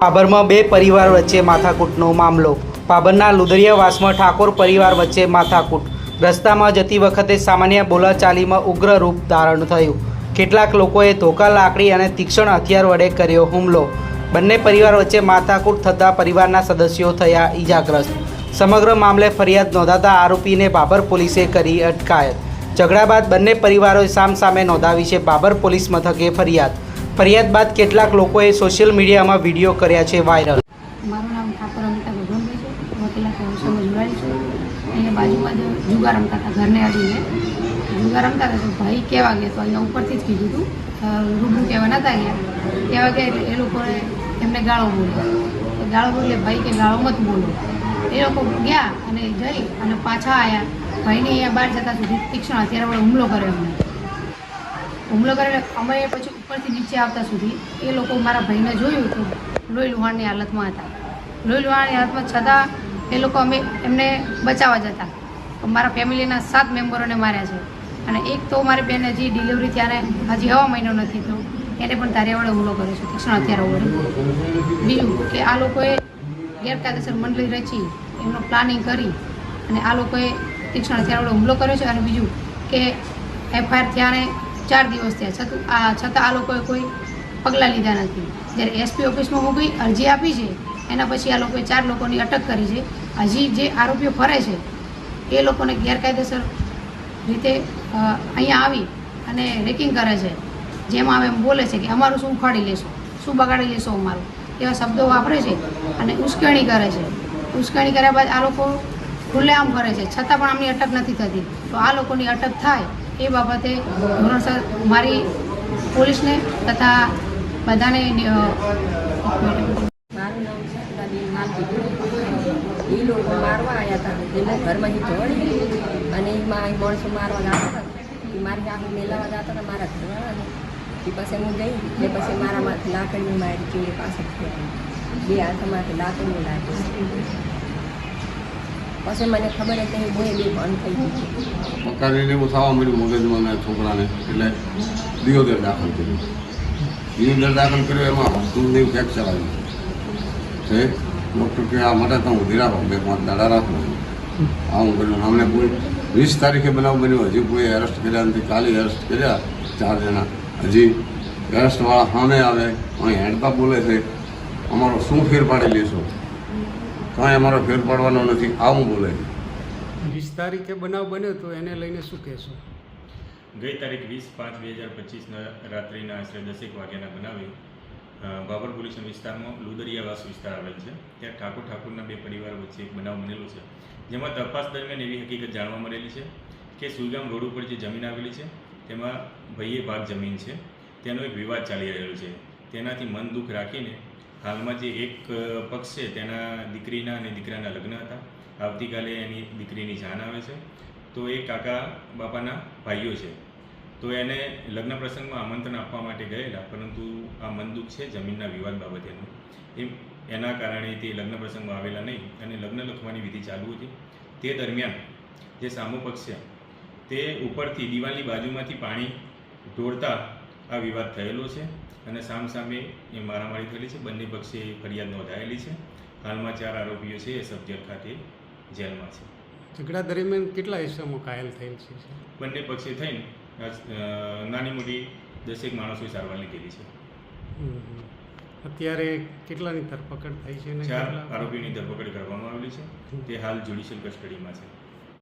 પાભરમાં બે પરિવાર વચ્ચે માથાકૂટનો મામલો. પાબરના લુદરિયાવાસમાં ઠાકોર પરિવાર વચ્ચે માથાકૂટ. રસ્તામાં જતી વખતે સામાન્ય બોલાચાલીમાં ઉગ્ર રૂપ ધારણ થયું. કેટલાક લોકોએ ધોકા, લાકડી અને તીક્ષ્ણ હથિયાર વડે કર્યો હુમલો. બંને પરિવાર વચ્ચે માથાકૂટ થતાં પરિવારના સદસ્યો થયા ઈજાગ્રસ્ત. સમગ્ર મામલે ફરિયાદ નોંધાતા આરોપીને બાબર પોલીસે કરી અટકાયત. ઝઘડા બાદ બંને પરિવારોએ સામસામે નોંધાવી છે બાબર પોલીસ મથકે ફરિયાદ. ફરિયાદ બાદ કેટલાક લોકોએ સોશિયલ મીડિયામાં વીડિયો કર્યા છે વાયરલ. મારું નામ ઠાકોર અમિતા ભગવાનભાઈ છે. એટલે એ લોકોએ એમને ગાળો બોલ્યો. તો ગાળો બોલે ભાઈ, કે ગાળો મત બોલો. એ લોકો ગયા અને જઈ અને પાછા આવ્યા ભાઈને અહીંયા બહાર જતા સુધી તીક્ષ્ણ અત્યારે વડે હુમલો કર્યો અમને હુમલો કરીને અમે પછી ઉપરથી નીચે આવતા સુધી એ લોકો મારા ભાઈને જોયું તો લોહી લુહાણની હાલતમાં હતા. લોહી લુહાણની હાલતમાં છતાં એ લોકો અમે એમને બચાવવા જતા. મારા ફેમિલીના સાત મેમ્બરોને માર્યા છે. અને એક તો મારી બેન હજી ડિલિવરી ત્યારે હજી હવા મહિનો નથી તો એને પણ તારે વડે હુમલો કર્યો છે તીક્ષ્ણ હથિયારો વડે. બીજું કે આ લોકોએ ગેરકાયદેસર મંડળી રચી, એમનું પ્લાનિંગ કરી અને આ લોકોએ તીક્ષ્ણ હથિયાર વડે હુમલો કર્યો છે અને બીજું કે એફઆઈઆર થયાને ચાર દિવસ થયા. છતાં, આ છતાં આ લોકોએ કોઈ પગલાં લીધા નથી. જ્યારે એસપી ઓફિસમાં ગઈ અરજી આપી છે, એના પછી આ લોકોએ ચાર લોકોની અટક કરી છે. હજી જે આરોપીઓ ફરે છે, એ લોકોને ગેરકાયદેસર રીતે અહીંયા આવી અને રેકિંગ કરે છે. જેમાં આવે એમ બોલે છે કે અમારું શું ઉખાડી લેશો? શું બગાડી લેશો અમારું? એવા શબ્દો વાપરે છે અને ઉશ્કેરણી કરે છે. ઉશ્કેરણી કર્યા બાદ આ લોકો ખુલ્લેઆમ કરે છે. છતાં પણ આમની અટક નથી થતી. તો આ લોકોની અટક થાય એ બાબતે ધોરણસર મારી પોલીસને તથા બધાને મારું નામ છે મારવા આવ્યા હતા. એટલે ઘરમાં જોડી અને એમાં માણસો મારવા જતા હતા. મારી આગળ મેલાવા જતા હતા, મારા ઘરવાળાને. એ પછી હું ગઈ, એટલે પછી મારામાંથી લાકડીની મારી ચીડી પાછળ ફેંકી. બે હાથમાંથી લાકડીની લાગી પછી મને ખબર હતી કે બે બે બંધ થઈ ગઈ મકાનીને એવું થવા મળ્યું મગજમાં ને છોકરાને, એટલે દિયોદર દાખલ કર્યું. દિયોદર દાખલ કર્યો એમાં સુખદેવ ફ્રેક્ચર આવ્યું છે? ડૉક્ટર કે આ માટે તો હું ધીરા રાખો બે પાંચ દાડા રાખો આ હું કર્યું અમને કોઈ વીસ તારીખે બનાવ બન્યો. હજી કોઈ એરેસ્ટ કર્યા નથી, કાલે એરેસ્ટ કર્યા ચાર જણા. હજી એરેસ્ટવાળા સામે આવે અહીં હેડતા બોલે છે અમારો શું ફેર પાડી લેશો? કાંઈ અમારો ફેર પાડવાનો નથી આવું બોલે છે. વીસ તારીખે બનાવ બન્યો તો એને લઈને શું કહેશો? ગઈ તારીખ વીસ પાંચ બે હજાર પચીસના રાત્રિના આશરે દસેક વાગ્યાના બનાવે બાબર પોલીસના વિસ્તારમાં લુદરિયાવાસ વિસ્તાર આવેલ છે. ત્યાં ઠાકોર ઠાકોરના બે પરિવાર વચ્ચે એક બનાવ બનેલો છે. જેમાં તપાસ દરમિયાન એવી હકીકત જાણવા મળેલી છે કે સુઈગામ રોડ ઉપર જે જમીન આવેલી છે તેમાં ભાઈએ ભાગ જમીન છે. તેનો એક વિવાદ ચાલી રહ્યો છે. તેનાથી મન દુઃખ રાખીને હાલમાં જે એક પક્ષ છે, તેના દીકરીના અને દીકરાના લગ્ન હતા. આવતીકાલે એની દીકરીની જાન આવે છે. તો એ કાકા બાપાના ભાઈઓ છે. તો એને લગ્ન પ્રસંગમાં આમંત્રણ આપવા માટે ગયેલા, પરંતુ આ મનદુખ છે જમીનના વિવાદ બાબતેનું. એમ, એના કારણે તે લગ્ન પ્રસંગમાં આવેલા નહીં અને લગ્ન લખવાની વિધિ ચાલુ હતી. તે દરમિયાન જે સામો પક્ષ છે તે ઉપરથી દિવાલની બાજુમાંથી પાણી ઢોળતા આ વિવાદ થયેલો છે અને સામસામે એ મારામારી થયેલી છે. બંને પક્ષે ફરિયાદ નોંધાયેલી છે. હાલમાં ચાર આરોપીઓ છે એ સબજેલ ખાતે જેલમાં છે. ઝઘડા દરમિયાન કેટલા હિસ્સામાં ઘાયલ થયેલ છે બંને પક્ષે થઈને નાની મોટી દસેક માણસોએ સારવાર લીધેલી છે. અત્યારે કેટલાની ધરપકડ થઈ છે ચાર આરોપીની ધરપકડ કરવામાં આવેલી છે. તે હાલ જ્યુડિશિયલ કસ્ટડીમાં છે.